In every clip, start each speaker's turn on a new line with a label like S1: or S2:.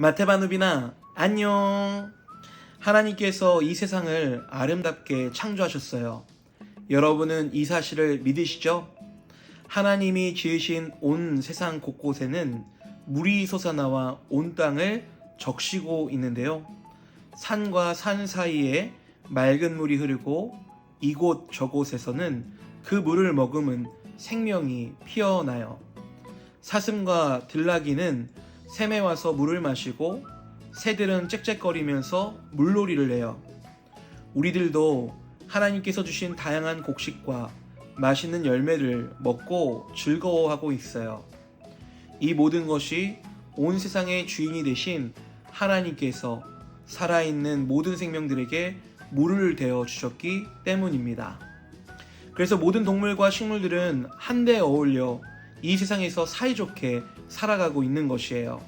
S1: 마테바누비나 안녕. 하나님께서 이 세상을 아름답게 창조하셨어요. 여러분은 이 사실을 믿으시죠? 하나님이 지으신 온 세상 곳곳에는 물이 솟아나와 온 땅을 적시고 있는데요. 산과 산 사이에 맑은 물이 흐르고 이곳 저곳에서는 그 물을 머금은 생명이 피어나요. 사슴과 들나귀는 샘에 와서 물을 마시고 새들은 짹짹거리면서 물놀이를 해요. 우리들도 하나님께서 주신 다양한 곡식과 맛있는 열매를 먹고 즐거워하고 있어요. 이 모든 것이 온 세상의 주인이 되신 하나님께서 살아있는 모든 생명들에게 물을 대어 주셨기 때문입니다. 그래서 모든 동물과 식물들은 한데 어울려 이 세상에서 사이좋게 살아가고 있는 것이에요.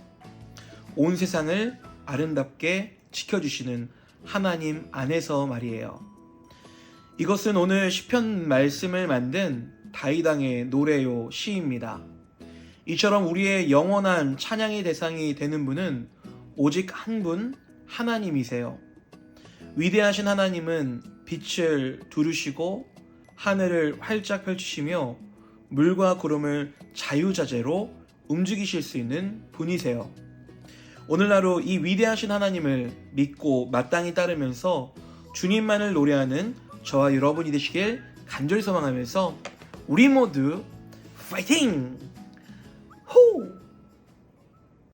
S1: 온 세상을 아름답게 지켜주시는 하나님 안에서 말이에요. 이것은 오늘 시편 말씀을 만든 다이당의 노래요 시입니다. 이처럼 우리의 영원한 찬양의 대상이 되는 분은 오직 한 분 하나님이세요. 위대하신 하나님은 빛을 두르시고 하늘을 활짝 펼치시며 물과 구름을 자유자재로 움직이실 수 있는 분이세요. 오늘날로 이 위대하신 하나님을 믿고 마땅히 따르면서 주님만을 노래하는 저와 여러분이 되시길 간절히 소망하면서 우리 모두 파이팅! 호!